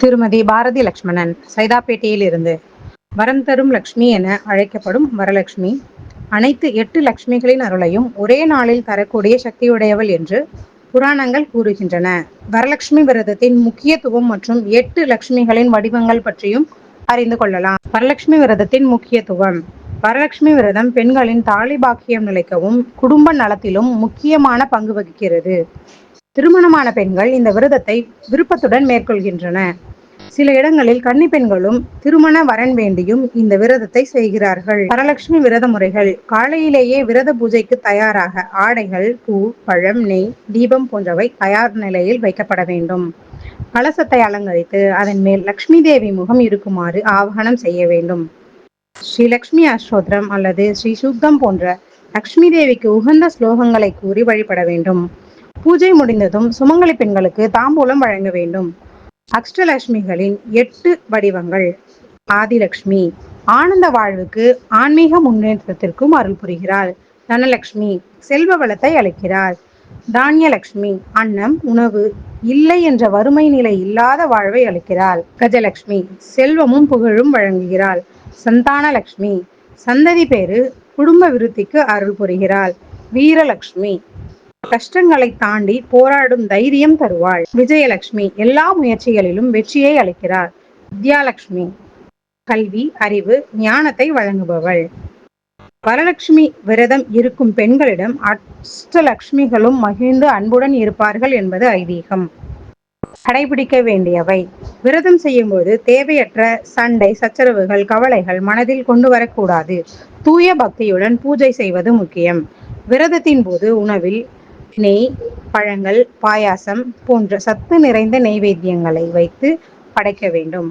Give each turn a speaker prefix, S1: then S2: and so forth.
S1: திருமதி பாரதி லட்சுமணன் சைதாப்பேட்டையில் இருந்து வரம் தரும் லக்ஷ்மி என அழைக்கப்படும் வரலட்சுமி அனைத்து எட்டு லக்ஷ்மிகளின் அருளையும் ஒரே நாளில் தரக்கூடிய சக்தியுடையவள் என்று புராணங்கள் கூறுகின்றன. வரலட்சுமி விரதத்தின் முக்கியத்துவம் மற்றும் எட்டு லட்சுமிகளின் வடிவங்கள் பற்றியும் அறிந்து கொள்ளலாம். வரலட்சுமி விரதத்தின் முக்கியத்துவம். வரலட்சுமி விரதம் பெண்களின் தாலி பாக்கியம் நிலைக்கவும் குடும்ப நலத்திலும் முக்கியமான பங்கு வகிக்கிறது. திருமணமான பெண்கள் இந்த விரதத்தை விருப்பத்துடன் மேற்கொள்கின்றன. சில இடங்களில் கன்னி பெண்களும் திருமண வரன் வேண்டியும் இந்த விரதத்தை செய்கிறார்கள். வரலட்சுமி விரத முறைகள். காலையிலேயே விரத பூஜைக்கு தயாராக ஆடைகள் பூ பழம் நெய் தீபம் போன்றவை தயார் நிலையில் வைக்கப்பட வேண்டும். கலசத்தை அலங்கரித்து அதன் மேல் லக்ஷ்மி தேவி முகம் இருக்குமாறு ஆவகனம் செய்ய வேண்டும். ஸ்ரீ லக்ஷ்மி அஷ்டோத்திரம் அல்லது ஸ்ரீ சுத்தம் போன்ற லக்ஷ்மி தேவிக்கு உகந்த ஸ்லோகங்களை கூறி வழிபட வேண்டும். பூஜை முடிந்ததும் சுமங்கலி பெண்களுக்கு தாம்பூலம் வழங்க வேண்டும். அஷ்டலட்சுமிகளின் எட்டு வடிவங்கள். ஆதிலக்ஷ்மி ஆனந்த வாழ்வுக்கு ஆன்மீக முன்னேற்றத்திற்கும் அருள் புரிகிறாள். தனலட்சுமி செல்வ வளத்தை அளிக்கிறார் தானியலட்சுமி அன்னம் உணவு இல்லை என்ற வறுமை நிலை இல்லாத வாழ்வை அளிக்கிறாள். கஜலட்சுமி செல்வமும் புகழும் வழங்குகிறாள். சந்தானலட்சுமி சந்ததி பேரு குடும்ப விருத்திக்கு அருள் புரிகிறாள். வீரலட்சுமி கஷ்டங்களை தாண்டி போராடும் தைரியம் தருவாள். விஜயலட்சுமி எல்லா முயற்சிகளிலும் வெற்றியை அளிக்கிறார். வித்யாலட்சுமி கல்வி அறிவு ஞானத்தை வழங்குபவள். வரலட்சுமி விரதம் இருக்கும் பெண்களிடம் அஷ்டலட்சுமிகளும் மகிழ்ந்து அன்புடன் இருப்பார்கள் என்பது ஐதீகம். கடைபிடிக்க வேண்டியவை. விரதம் செய்யும்போது தேவையற்ற சண்டை சச்சரவுகள் கவலைகள் மனதில் கொண்டு வரக்கூடாது. தூய பக்தியுடன் பூஜை செய்வது முக்கியம். விரதத்தின் போது உணவில் நெய் பழங்கள் பாயாசம் போன்ற சத்து நிறைந்த நெய்வேத்தியங்களை வைத்து படைக்க வேண்டும்.